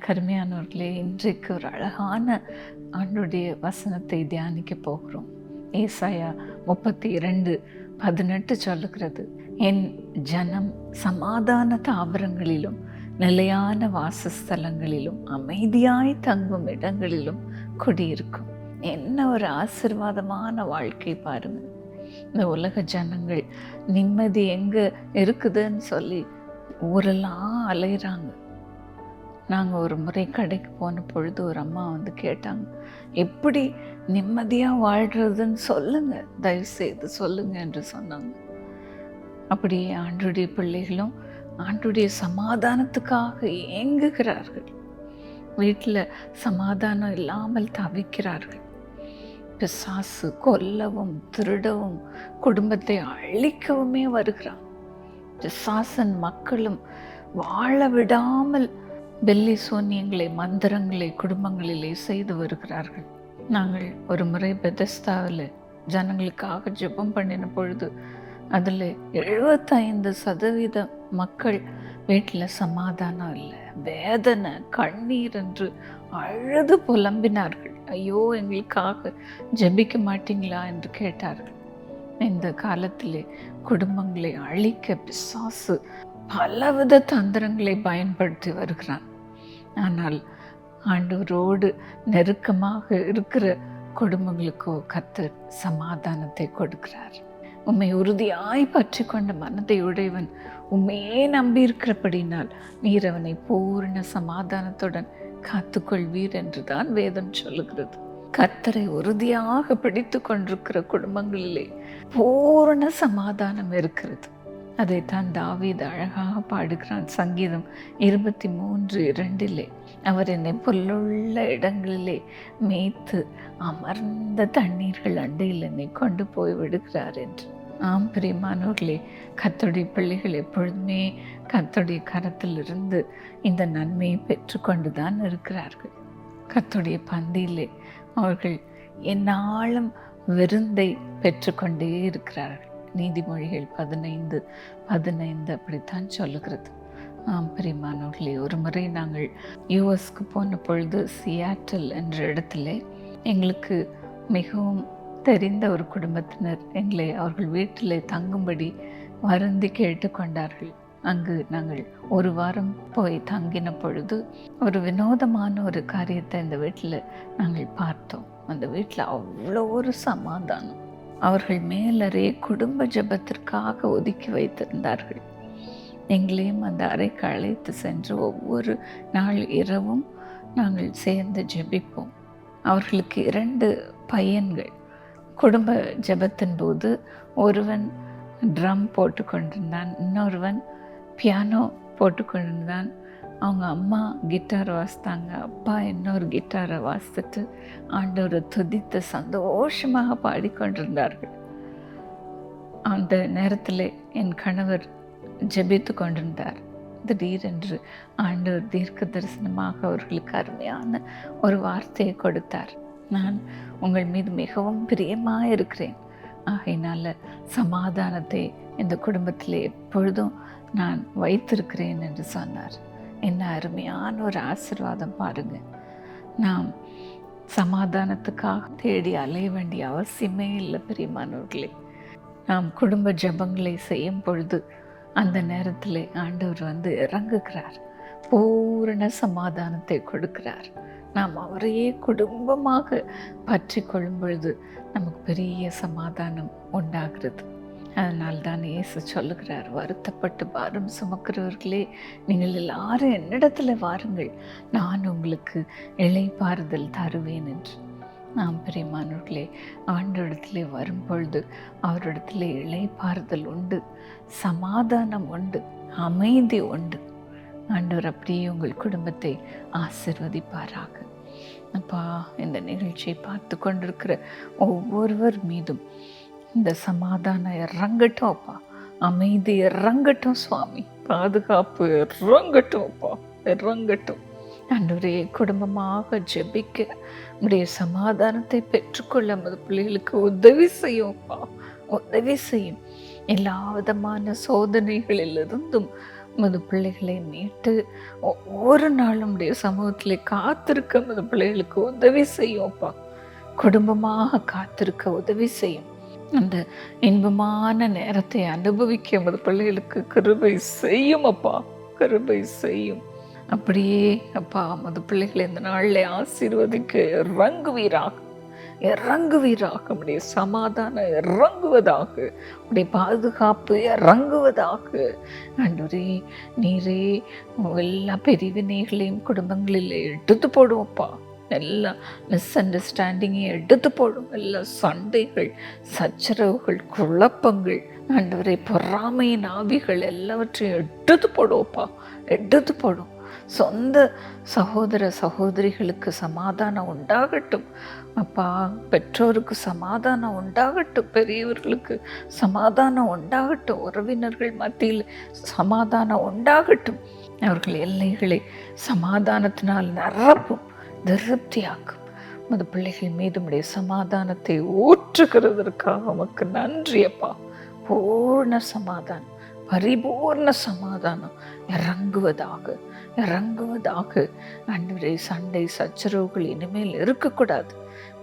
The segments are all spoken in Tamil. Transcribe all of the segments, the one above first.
எனக்கு அருமையானவர்களே இன்றைக்கு ஒரு அழகான ஆண்டுடைய வசனத்தை தியானிக்க போகிறோம். ஏசாயா முப்பத்தி இரண்டு பதினெட்டு சொல்லுகிறது என் ஜனம் சமாதான தாவரங்களிலும் நிலையான வாசஸ்தலங்களிலும் அமைதியாய் தங்கும் இடங்களிலும் குடியிருக்கும். என்ன ஒரு ஆசிர்வாதமான வாழ்க்கை பாருங்கள் இந்த உலக ஜனங்கள் நிம்மதி எங்கே இருக்குதுன்னு சொல்லி ஊரெல்லாம் அலையிறாங்க. நாங்கள் ஒரு முறை கடைக்கு போன பொழுது ஒரு அம்மா வந்து கேட்டாங்க எப்படி நிம்மதியாக வாழ்கிறதுன்னு சொல்லுங்கள் தயவுசெய்து சொல்லுங்க என்று சொன்னாங்க. அப்படியே ஆண்டுடைய பிள்ளைகளும் ஆண்டுடைய சமாதானத்துக்காக ஏங்குகிறார்கள். வீட்டில் சமாதானம் இல்லாமல் தவிக்கிறார்கள். பிசாசு கொல்லவும் திருடவும் குடும்பத்தை அழிக்கவுமே வருகிறான். பிசாசன் மக்களும் வாழ விடாமல் வெள்ளி சோனியங்களை மந்திரங்களை குடும்பங்களிலே செய்து வருகிறார்கள். நாங்கள் ஒரு முறை பெதஸ்தாவில் ஜனங்களுக்காக ஜெபம் பண்ணின பொழுது அதில் எழுபத்தைந்து சதவீத மக்கள் வீட்டில் சமாதானம் இல்லை. வேதனை கண்ணீர் என்று அழுது புலம்பினார்கள். ஐயோ எங்களுக்காக ஜெபிக்க மாட்டீங்களா என்று கேட்டார்கள். இந்த காலத்திலே குடும்பங்களை அழிக்க பிசாசு பலவித தந்திரங்களை பயன்படுத்தி வருகிறான். ஆனால் ஆண்டவரோடு நெருக்கமாக இருக்கிற குடும்பங்களுக்கோ கத்தர் சமாதானத்தை கொடுக்கிறார். உம்மை உறுதியாய் பற்றி கொண்ட மனதை உடையவன் உண்மையே நம்பி இருக்கிறபடினால் நீர் அவனை பூர்ண சமாதானத்துடன் காத்துக்கொள்வீர் என்றுதான் வேதம் சொல்லுகிறது. கத்தரை உறுதியாக பிடித்து கொண்டிருக்கிற குடும்பங்களிலே பூரண சமாதானம் இருக்கிறது. அதைத்தான் தாவீது அழகாக பாடுகிறான். சங்கீதம் இருபத்தி மூன்று இரண்டிலே அவர் என்னை புல்லுள்ள இடங்களிலே மேய்த்து அமர்ந்த தண்ணீர்கள் அண்டையில் என்னை கொண்டு போய் விடுகிறார் என்று. ஆம் பிரியமானவர்களே கத்தோடைய பிள்ளைகள் எப்பொழுதுமே கத்தோடைய கரத்திலிருந்து இந்த நன்மையை பெற்றுக்கொண்டு தான் இருக்கிறார்கள். கத்தோடைய பந்தியிலே அவர்கள் என்னாலும் விருந்தை பெற்றுக்கொண்டே இருக்கிறார்கள். நீதிமொழிகள் பதினைந்து பதினைந்து அப்படித்தான் சொல்லுகிறது. ஆம் பிரிமானவர்களே ஒரு முறை நாங்கள் யூஎஸ்க்கு போன பொழுது சியாட்டில் என்ற இடத்துல எங்களுக்கு மிகவும் தெரிந்த ஒரு குடும்பத்தினர் எங்களை அவர்கள் வீட்டில் தங்கும்படி வருந்தி கேட்டுக்கொண்டார்கள் அங்கு நாங்கள் ஒரு வாரம் போய் தங்கின பொழுது ஒரு வினோதமான ஒரு காரியத்தை இந்த வீட்டில் நாங்கள் பார்த்தோம். அந்த வீட்டில் அவ்வளோ ஒரு சமாதானம். அவர்கள் மேலறை குடும்ப ஜபத்திற்காக ஒதுக்கி வைத்திருந்தார்கள். எங்களையும் அந்த அறைக்கு அழைத்து சென்று ஒவ்வொரு நாள் இரவும் நாங்கள் சேர்ந்து ஜெபிப்போம். அவர்களுக்கு இரண்டு பையன்கள். குடும்ப ஜெபத்தின் போது ஒருவன் ட்ரம் போட்டு கொண்டிருந்தான் இன்னொருவன் பியானோ போட்டு கொண்டிருந்தான் அவங்க அம்மா கிட்டார் வாசித்தாங்க. அப்பா இன்னொரு கிட்டாரை வாசித்துட்டு ஆண்டவர் துதித்து சந்தோஷமாக பாடிக்கொண்டிருந்தார்கள். அந்த நேரத்தில் என் கணவர் ஜெபித்து கொண்டிருந்தார். திடீரென்று ஆண்டவர் தீர்க்க தரிசனமாக அவர்களுக்கு அருமையான ஒரு வார்த்தையை கொடுத்தார். நான் உங்கள் மீது மிகவும் பிரியமாக இருக்கிறேன். ஆகையினால் சமாதானத்தை இந்த குடும்பத்தில் எப்பொழுதும் நான் வைத்திருக்கிறேன் என்று சொன்னார். என்ன அருமையான ஒரு ஆசிர்வாதம் பாருங்க. நாம் சமாதானத்துக்காக தேடி அலைய வேண்டிய அவசியமே இல்லை பிரியமானவர்களே. நாம் குடும்ப ஜபங்களை செய்யும் பொழுது அந்த நேரத்தில் ஆண்டவர் வந்து இறங்குகிறார். பூரண சமாதானத்தை கொடுக்கிறார். நாம் அவரையே குடும்பமாக பற்றி கொள்ளும் பொழுது நமக்கு பெரிய சமாதானம் உண்டாகிறது. அதனால்தான் இயேசு சொல்லுகிறார் வருத்தப்பட்டு பாரம் சுமக்கிறவர்களே நீங்கள் எல்லாரும் என்னிடத்துல வாருங்கள். நான் உங்களுக்கு இழைப்பாறுதல் தருவேன் என்று. நாம் பெரியமானவர்களே ஆண்டோடத்திலே வரும்பொழுது அவரிடத்துல உண்டு சமாதானம் உண்டு அமைதி உண்டு. ஆண்டவர் அப்படியே உங்கள் குடும்பத்தை ஆசிர்வதிப்பாராக. அப்பா இந்த நிகழ்ச்சியை பார்த்து கொண்டிருக்கிற ஒவ்வொருவர் மீதும் இந்த சமாதானம் இறங்கட்டும் அப்பா. அமைதி இறங்கட்டும் சுவாமி. பாதுகாப்பு இறங்கட்டும் அப்பா. இறங்கட்டும். அன்றைய குடும்பமாக ஜெபிக்க உடைய சமாதானத்தை பெற்றுக்கொள்ள நமது பிள்ளைகளுக்கு உதவி செய்யும் அப்பா. உதவி செய்யும். எல்லா விதமான சோதனைகளிலிருந்தும் மது பிள்ளைகளை மீட்டு ஒவ்வொரு நாளும் உடைய சமூகத்திலே காத்திருக்க மது பிள்ளைகளுக்கு உதவி செய்யும் அப்பா. குடும்பமாக காத்திருக்க உதவி செய்யும். அந்த இன்பமான நேரத்தை அனுபவிக்க உமது பிள்ளைகளுக்கு கிருபை செய்யும் அப்பா. கிருபை செய்யும். அப்படியே அப்பா மது பிள்ளைகளை இந்த நாளில் ஆசீர்வதிக்க இறங்குவீராக. இறங்குவீராக. உடைய சமாதானம் இறங்குவதாக. உடைய பாதுகாப்பு இறங்குவதாக. ஆண்டவரே நீரே எல்லா பிரிவினைகளையும் குடும்பங்களில் எடுத்து போடுவோம்ப்பா எல்லா மிஸ் அண்டர்ஸ்டாண்டிங்கையும் எடுத்து போடும். எல்லா சண்டைகள் சச்சரவுகள் குழப்பங்கள் ஆண்டவரை பொறாமையின் ஆவிகள் எல்லாவற்றையும் எடுத்து போடுவோப்பா. எடுத்து போடும். சொந்த சகோதர சகோதரிகளுக்கு சமாதானம் உண்டாகட்டும். அப்பா பெற்றோருக்கு சமாதானம் உண்டாகட்டும். பெரியவர்களுக்கு சமாதானம் உண்டாகட்டும். உறவினர்கள் மத்தியில் சமாதானம் உண்டாகட்டும். அவர்கள் எல்லைகளை சமாதானத்தினால் நிரப்பும். திருப்தியாக்கும். மது பிள்ளைகள் மீது உடைய சமாதானத்தை ஊற்றுகிறதற்காக உமக்கு நன்றியப்பா பூர்ண சமாதானம் பரிபூர்ண சமாதானம் இறங்குவதாக இறங்குவதாக. அன்றை சண்டை சச்சரவுகள் இனிமேல் இருக்கக்கூடாது.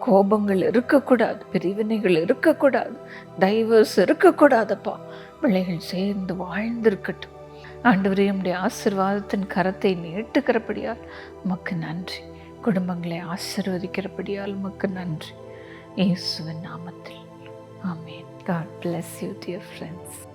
கோபங்கள் இருக்கக்கூடாது பிரிவினைகள் இருக்கக்கூடாது டைவர்ஸ் இருக்கக்கூடாதப்பா பிள்ளைகள் சேர்ந்து வாழ்ந்திருக்கட்டும். ஆண்டவரே நம்முடைய ஆசிர்வாதத்தின் கரத்தை நீட்டுக்கிறபடியால் உமக்கு நன்றி. குடும்பங்களை ஆசிர்வதிக்கிறபடியால் உமக்கு நன்றி. இயேசுவின் நாமத்தில். ஆமேன். God bless you dear friends